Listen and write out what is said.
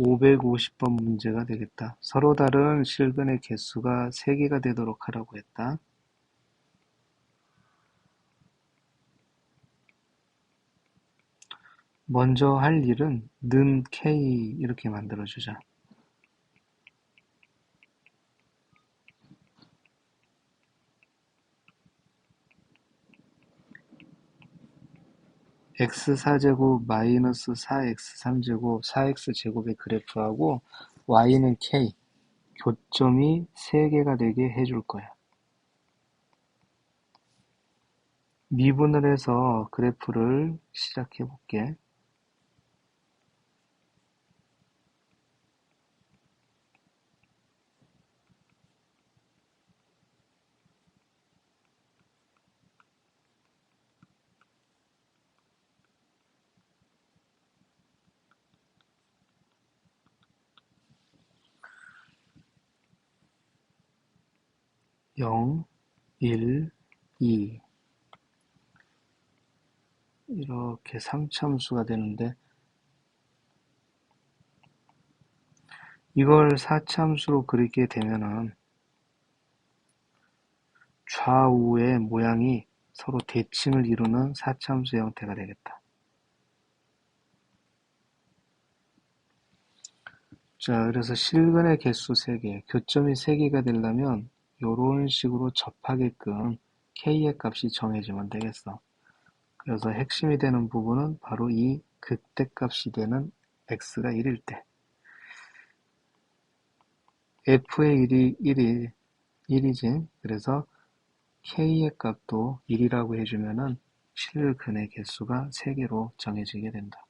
오백 오십 번 문제가 되겠다. 서로 다른 실근의 개수가 세 개가 되도록 하라고 했다. 먼저 할 일은 는 K 이렇게 만들어 주자. X4제곱 마이너스 4x3제곱 4x제곱의 그래프하고 y는 k, 교점이 3개가 되게 해줄 거야. 미분을 해서 그래프를 시작해 볼게. 영, 일, 이 이렇게 3참수가 되는데 이걸 4참수로 그리게 되면은 좌우의 모양이 서로 대칭을 이루는 4참수 형태가 되겠다. 자, 그래서 실근의 개수 3개, 교점이 3개가 되려면 이런 식으로 접하게끔 k의 값이 정해지면 되겠어. 그래서 핵심이 되는 부분은 바로 이 극대값이 되는 x가 1일 때 f의 1이 1이 1이지 그래서 k의 값도 1이라고 해주면은 실근의 개수가 3개로 정해지게 된다.